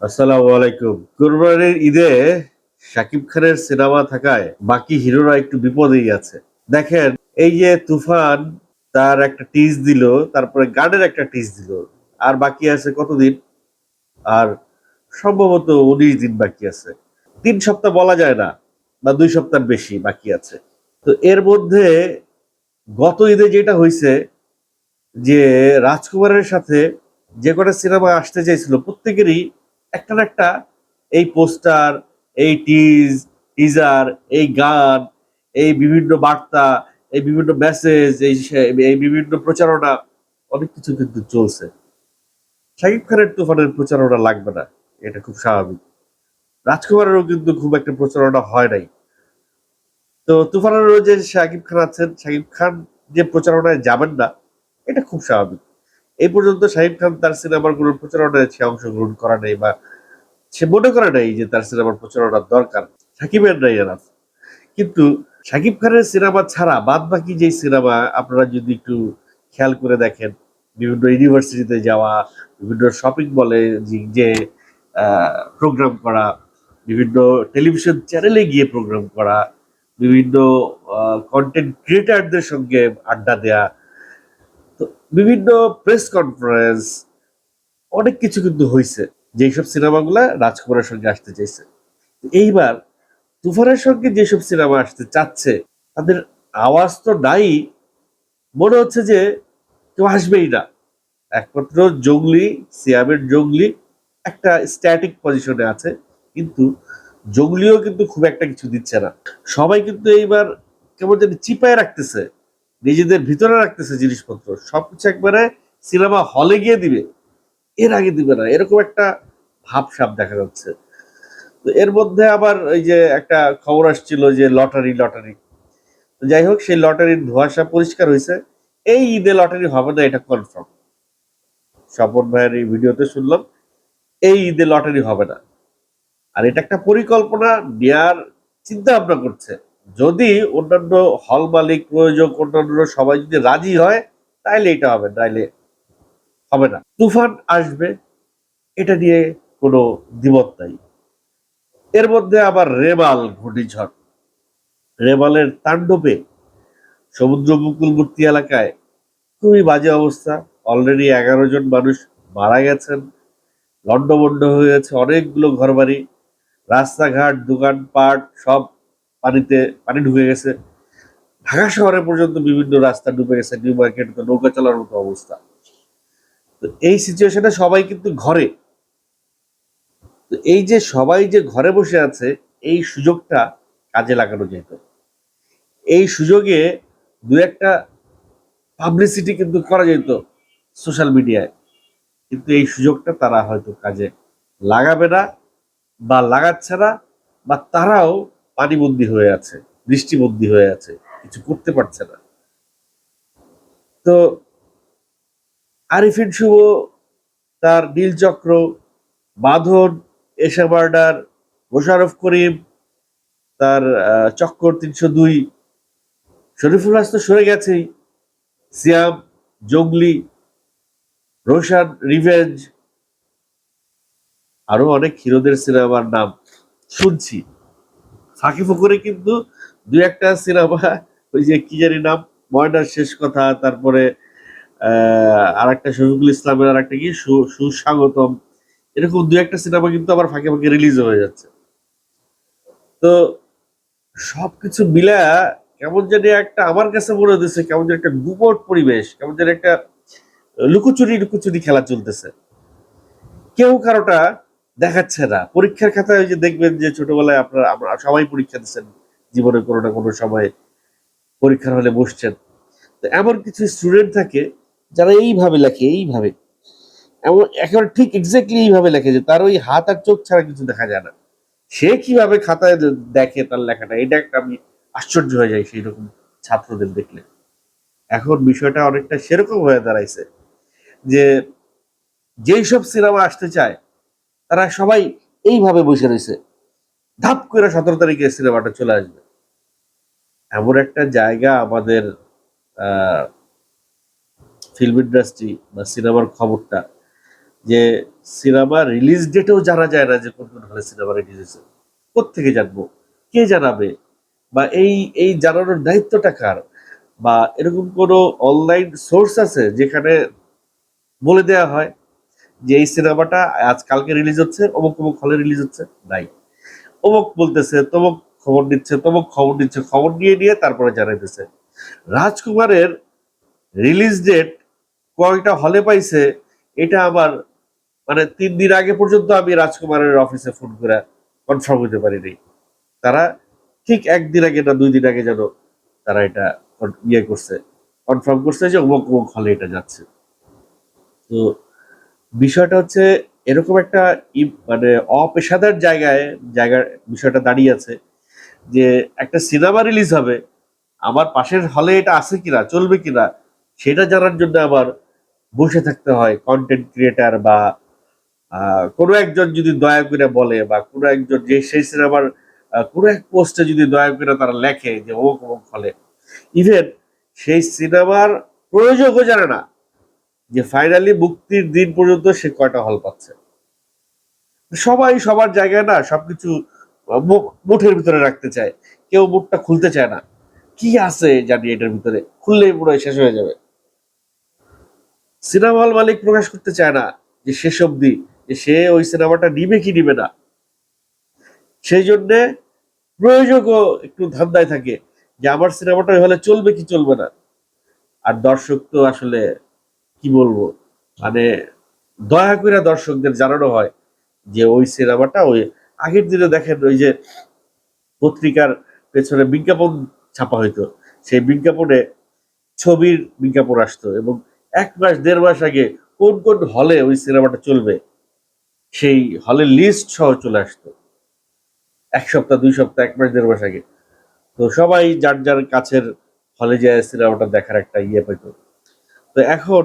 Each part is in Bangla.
আসসালামু আলাইকুম। কুরবানির ঈদে শাকিব খানের সিনেমা থাকায় বাকি হিরোরা একটু বিপদেই আছে। দেখেন, এই যে তুফান, তার একটা টিজ দিল, তারপরে গানের একটা টিজ দিল, আর বাকি আছে কতদিন? আর সম্ভবত উনিশ দিন বাকি আছে। তিন সপ্তাহ বলা যায় না, বা দুই সপ্তাহ বেশি বাকি আছে। তো এর মধ্যে গত ঈদে যেটা হয়েছে যে রাজকুমারের সাথে যে কটা সিনেমা আসতে চাইছিল, প্রত্যেকেরই একটা একটা এই পোস্টার, এই টিজ টিজার এই গান, এই বিভিন্ন বার্তা, এই বিভিন্ন মেসেজ এই এই বিভিন্ন প্রচারণা, অনেক কিছু কিন্তু চলছে। শাকিব খানের তুফানের প্রচারণা লাগবে না, এটা খুব স্বাভাবিক। রাজকুমারেরও কিন্তু খুব একটা প্রচারণা হয় নাই। তো তুফানেরও যে শাকিব খান আছেন, শাকিব খান যে প্রচারণায় যাবেন না, এটা খুব স্বাভাবিক। এই পর্যন্ত শাহিদ খান তার সিনেমার কোনো প্রচারণায় সে অংশগ্রহণ করা নেই বা সে মনে করে নাই যে তার সিনেমার প্রচারণার দরকার। সাকিবের নাই এনাফ। কিন্তু শাকিব খানের সিনেমা ছাড়া বাদ বাকি যে সিনেমা আপনারা যদি একটু খেয়াল করে দেখেন, বিভিন্ন ইউনিভার্সিটিতে যাওয়া, বিভিন্ন শপিং মলে যে প্রোগ্রাম করা, বিভিন্ন টেলিভিশন চ্যানেলে গিয়ে প্রোগ্রাম করা, বিভিন্ন কন্টেন্ট ক্রিয়েটারদের সঙ্গে আড্ডা দেয়া বিভিন্ন প্রেস কনফারেন্স অনেক কিছু কিন্তু হয়েছে যেসব সিনেমাগুলা রাজকুমারের সঙ্গে আসতে চাইছে। এইবার তুফানের সঙ্গে যেসব সিনেমা আসতে চাচ্ছে, তাদের আওয়াজ তো নাই। মনে হচ্ছে যে কেউ আসবেই না। একমাত্র জঙ্গলি, সিয়ামের জঙ্গলি একটা স্ট্যাটিক পজিশনে আছে, কিন্তু জঙ্গলিও কিন্তু খুব একটা কিছু দিচ্ছে না। সবাই কিন্তু এইবার কেমন জানি চিপায় রাখতেছে। নিজেদের ভিতরে রাখতেছে জিনিসপত্র। সবকিছু একবারে সিনেমা হলে গিয়ে দিবে। এর আগে দিবে না। এরকম একটা ভাবসাব দেখা যাচ্ছে। তো এর মধ্যে আবার ওই যে একটা খবর আসছিল যে লটারি লটারি। যাই হোক, সেই লটারির ধোঁয়াশা পরিষ্কার হয়েছে। এই ঈদে লটারি হবে না, এটা কনফার্ম স্বপন ভাইয়ের এই ভিডিওতে শুনলাম, এই ঈদে লটারি হবে না। আর এটা একটা পরিকল্পনা, নেয়ার চিন্তা ভাবনা করছে। যদি অন্যান্য হল মালিক, প্রয়োজক, অন্যান্য সবাই যদি রাজি হয়, তাইলে এটা হবে, তাইলে হবে না। তুফান আসবে, এটা নিয়ে কোনো দ্বিমত নাই। এর মধ্যে আবার রেমাল ঘূর্ণিঝড়। রেমালের তাণ্ডবে সমুদ্র উপকূলবর্তী এলাকায় খুবই বাজে অবস্থা। অলরেডি এগারো জন মানুষ মারা গেছেন লন্ডভন্ড হয়ে গেছে অনেকগুলো ঘরবাড়ি, রাস্তাঘাট, দোকানপাট, সব পানিতে, পানি ঢুকে গেছে। ঢাকা শহরে পর্যন্ত বিভিন্ন রাস্তা ডুবে গেছে নিউ মার্কেট তো নৌকা চলার মতো অবস্থা। তো এই সিচুয়েশনে সবাই কিন্তু ঘরে। তো এই যে সবাই যে ঘরে বসে আছে, এই সুযোগটা কাজে লাগানো যেত এই সুযোগে দু একটা পাবলিসিটি কিন্তু করা যেত সোশ্যাল মিডিয়ায় কিন্তু এই সুযোগটা তারা হয়তো কাজে লাগাবে না বা লাগাচ্ছে না, বা তারাও পানিবন্দী হয়ে আছে, দৃষ্টিবন্দী হয়ে আছে, কিছু করতে পারছে না। তো আরিফিন শুভ, তার নীলচক্র বাঁধন এশা বার্ডার মোশারফ করিম, তার চক্কর তিনশো দুই, শরীফুল হাস তো সরে গেছেই। সিয়াম, জঙ্গলি, রোশান, রিভেঞ্জ, আরও অনেক হিরোদের সিনেমার নাম শুনছি। ফাঁকি ফুকরে কিন্তু দু একটা সিনেমা, ওই যে কি জানি নাম, ময়নার শেষ কথা, তারপরে আর একটা শফিকুল ইসলামের আর একটা কি সুস্বাগতম, এরকম দু একটা সিনেমা কিন্তু আবার ফাঁকে ফাঁকে রিলিজ হয়ে যাচ্ছে। তো সবকিছু মিলা কেমন জানি একটা, আমার কাছে মনে হতেছে কেমন যেন একটা গুমট পরিবেশ, কেমন যেন একটা লুকোচুরি লুকোচুরি খেলা চলতেছে। কেউ কারোটা দেখাচ্ছে না। পরীক্ষার খাতায় যে দেখবেন যে ছোটবেলায় আপনার, আমরা সবাই পরীক্ষা দিচ্ছেন। জীবনে কোনো না কোনো সময় পরীক্ষার হলে বসছেন। তো এমন কিছু স্টুডেন্ট থাকে যারা এইভাবে লেখে, এইভাবে। এমন একেবারে ঠিক এক্স্যাক্টলি এইভাবে লেখে যে তার ওই হাত আর চোখ ছাড়া কিছু দেখা যায় না। সে কীভাবে খাতায় দেখে তার লেখাটা? এটা একটা আমি আশ্চর্য হয়ে যাই সেই রকম ছাত্রদের দেখলে। এখন বিষয়টা অনেকটা সেরকম হয়ে দাঁড়াইছে যে যেই সব সিনেমা আসতে চায় তারা সবাই এইভাবে বসে রয়েছে। ধাপ করে সতেরো তারিখে সিনেমাটা চলে আসবে। এমন একটা জায়গা আমাদের ফিল্ম ইন্ডাস্ট্রি বা সিনেমার খবরটা যে সিনেমা রিলিজ ডেটেও জানা যায় না যে কোন কোন হলে সিনেমা রিলিজ হয়েছে। কোথেকে জানব? কে জানাবে? বা এই এই জানানোর দায়িত্বটা কার? বা এরকম কোনো অনলাইন সোর্স আছে যেখানে বলে দেওয়া হয় যে এই সিনেমাটা আজ কালকে রিলিজ হচ্ছে, অমুক অমুক হলে রিলিজ হচ্ছে, নাই। অমুক বলতেছে, তমুক খবর দিচ্ছে, তমুক খবর দিচ্ছে, খবর নিয়ে নিয়ে তারপরে জানাইতেছে। রাজকুমারের রিলিজ ডেট কয়টা হলে পাইছে, এটা আমার মানে তিন দিন আগে পর্যন্ত আমি রাজকুমারের অফিসে ফোন করে কনফার্ম হতে পারিনি। তারা ঠিক একদিন আগে না দুই দিন আগে যেন তারা এটা ইয়ে করছে কনফার্ম করছে যে অমুক অমুক হলে এটা যাচ্ছে। তো বিষয়টা হচ্ছে এরকম একটা মানে অপেশাদার জায়গায়, জায়গার বিষয়টা দাঁড়িয়ে আছে যে একটা সিনেমা রিলিজ হবে, আমার পাশের হলে এটা আছে কিনা, চলবে কিনা, সেটা জানার জন্য আমার বসে থাকতে হয় কন্টেন্ট ক্রিয়েটার বা কোনো একজন যদি দয়া করে বলে বা কোনো একজন যে সেই সিনেমার কোনো এক পোস্টে যদি দয়া করে তারা লেখে যে অমুক অমুক হলে। ইভেন সেই সিনেমার প্রয়োজকও জানে না যে ফাইনালি মুক্তির দিন পর্যন্ত সে কয়টা হল পাচ্ছে? সবাই সবার জায়গায় না সবকিছু মুঠের ভিতরে রাখতে চায়। কেউ মুঠটা খুলতে চায় না। কি আছে জানি এটার ভিতরে? খুললেই হয় শেষ হয়ে যাবে। সিনেমা হল মালিক প্রকাশ করতে চায় না যে শেষ অবধি, যে সে ওই সিনেমাটা নিবে কি নিবে না। সেই জন্যে প্রয়োজকও একটু ধান্দায় থাকে যে আমার সিনেমাটা হলে চলবে কি চলবে না। আর দর্শক তো আসলে কি বলব? মানে দয়া করে দর্শকদের জানানো হয় যে ওই সিনেমাটা ওই আগের দিনে দেখেন ওই যে পত্রিকার পেছনে বিজ্ঞাপন ছাপা হইতো। সেই বিজ্ঞাপনে ছবির বিজ্ঞাপন আসতো এবং এক মাস, দেড় মাস আগে কোন কোন হলে ওই সিনেমাটা চলবে সেই হলের লিস্ট সহ চলে আসতো। এক সপ্তাহ, দুই সপ্তাহ, এক মাস, দেড় মাস আগে। তো সবাই যার যার কাছের হলে যায় সিনেমাটা দেখার একটা ইয়ে পেত তো এখন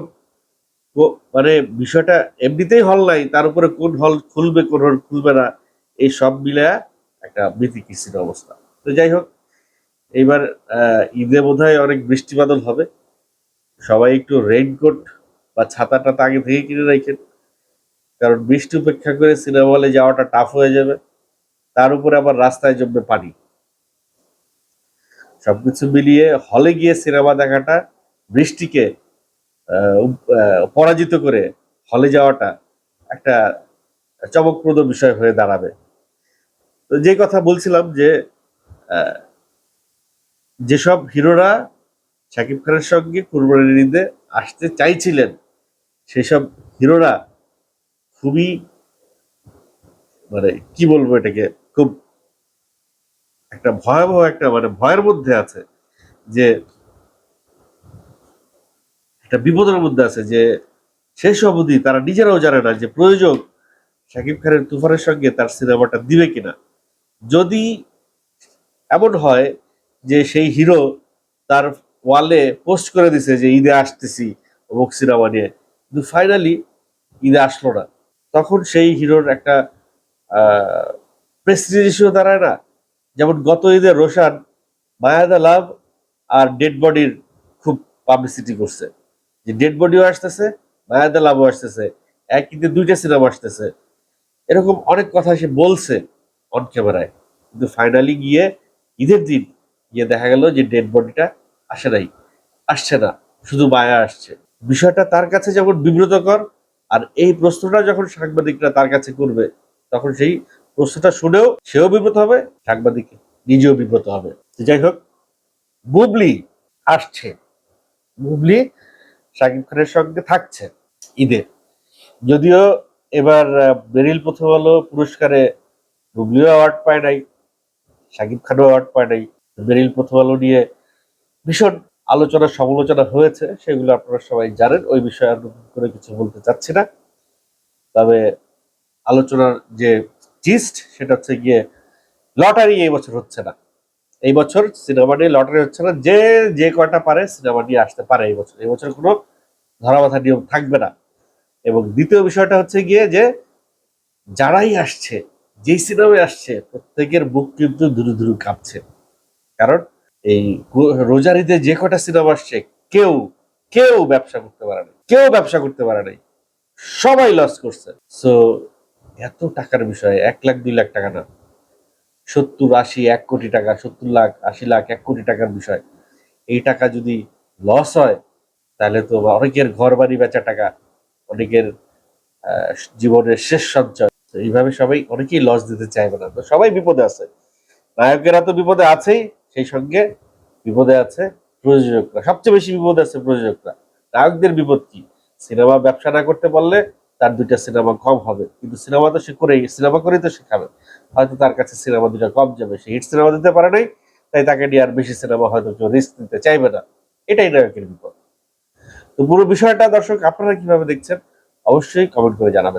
মানে বিষয়টা এমনিতেই হল নাই, তার উপরে কোন হল খুলবে, কোন হল খুলবে না, এই সব মিলে একটা বিতিকিসির অবস্থা। তো যাই হোক, এইবার ঈদে বোধহয় অনেক বৃষ্টি বাদল হবে। সবাই একটু রেইনকোট বা ছাতাটা আগে থেকে কিনে রাখেন। কারণ বৃষ্টি উপেক্ষা করে সিনেমা হলে যাওয়াটা টাফ হয়ে যাবে। তার উপরে আবার রাস্তায় জমবে পানি। সবকিছু মিলিয়ে হলে গিয়ে সিনেমা দেখাটা বৃষ্টিকে পরাজিত করে হলে যাওয়াটা একটা চমকপ্রদ বিষয় হয়ে দাঁড়াবে। তো যে কথা বলছিলাম যে যেসব হিরোরা শাকিব খানের সঙ্গে কুরবানির ঈদে আসতে চাইছিলেন, সেসব হিরোরা খুবই মানে কি বলব এটাকে, খুব একটা ভয়াবহ একটা মানে ভয়ের মধ্যে আছে যে একটা বিপদের মধ্যে আছে যে শেষ অবধি তারা নিজেরাও জানে না যে প্রয়োজন শাকিব খানের তুফানের সঙ্গে তার সিনেমাটা দিবে কিনা। যদি এমন হয় যে সেই হিরো তার ওয়ালে পোস্ট করে দিছে যে ঈদে আসতেছি অমুক সিনেমা নিয়ে, কিন্তু ফাইনালি ঈদে আসলো না, তখন সেই হিরোর একটা প্রেস্টিজিও দাঁড়ায় না। যেমন গত ঈদে রোশান মায়াদা লাভ আর ডেড বডির খুব পাবলিসিটি করছে। যে ডেড বডিও আসতেছে মায়াদা লাভও আসতেছে এক ঈদে দুইটা সিনেমা আসতেছে। এরকম অনেক কথা সে বলছে অন ক্যামেরায় কিন্তু ফাইনালি গিয়ে ঈদের দিন গিয়ে দেখা গেল যে ডেড বডিটা আসে নাই, আসছে না, শুধু মায়া আসছে। বিষয়টা তার কাছে যেমন বিব্রতকর, আর এই প্রশ্নটা যখন সাংবাদিকরা তার কাছে করবে, তখন সেই প্রশ্নটা শুনেও সেও বিব্রত হবে, সাংবাদিক নিজেও বিব্রত হবে। যাই হোক, বুবলি আসছে। বুবলি শাকিব খানের সঙ্গে থাকছে ঈদে। যদিও এবার বেরিল প্রথম আলো পুরস্কারে বুবলিও অ্যাওয়ার্ড পায় নাই শাকিব খানও অ্যাওয়ার্ড পায় নাই। বেরিল প্রথম আলো নিয়ে ভীষণ আলোচনা, সমালোচনা হয়েছে, সেগুলো আপনারা সবাই জানেন, ওই বিষয়ে আর নতুন করে কিছু বলতে চাচ্ছি না। তবে আলোচনার যে জিস্ট সেটা হচ্ছে গিয়ে লটারি এই বছর হচ্ছে না। এই বছর সিনেমা নিয়ে লটারি হচ্ছে না। যে যে কয়টা পারে সিনেমা নিয়ে আসতে পারে এই বছর। এই বছর কোনো ধরাবাধা নিয়ম থাকবে না। এবং দ্বিতীয় বিষয়টা হচ্ছে গিয়ে যে, যারাই আসছে, যেই সিনেমায় আসছে, প্রত্যেকের বুক কিন্তু ধুরু ধুরু কাঁপছে। কারণ এই গো- রোজার ঈদে যে কটা সিনেমা আসছে, কেউ কেউ ব্যবসা করতে পারে নাই। কেউ ব্যবসা করতে পারে নাই। সবাই লস করছে। সো এত টাকার বিষয়, এক লাখ, দুই লাখ টাকা না। সত্তর আশি, এক কোটি টাকা, সত্তর লাখ, আশি লাখ, এক কোটি টাকার বিষয়। এই টাকা যদি লস হয়, তাহলে তো অনেকের ঘর বাড়ি বেচা টাকা, অনেকের জীবনের শেষ সঞ্চয়। তো এইভাবে সবাই অনেকেই লস দিতে চাইবে না। তো সবাই বিপদে আছে। নায়কেরা তো বিপদে আছেই, সেই সঙ্গে বিপদে আছে প্রযোজকরা। সবচেয়ে বেশি বিপদে আছে প্রযোজকরা। নায়কদের বিপদ কি? সিনেমা ব্যবসা না করতে পারলে তার দুইটা সিনেমা কম হবে। কিন্তু সিনেমা তো সে করেই, সিনেমা করেই তো সে খাবে। হয়তো তার কাছে সিনেমা দুটা কম যাবে সে হিট সিনেমা দিতে পারে নাই, তাই তাকে নিয়ে আর বেশি সিনেমা হয়তো কেউ রিস্ক নিতে চাইবে না। এটাই নায়কের বিপদ। তো পুরো বিষয়টা দর্শক আপনারা কীভাবে দেখছেন, অবশ্যই কমেন্ট করে জানাবেন।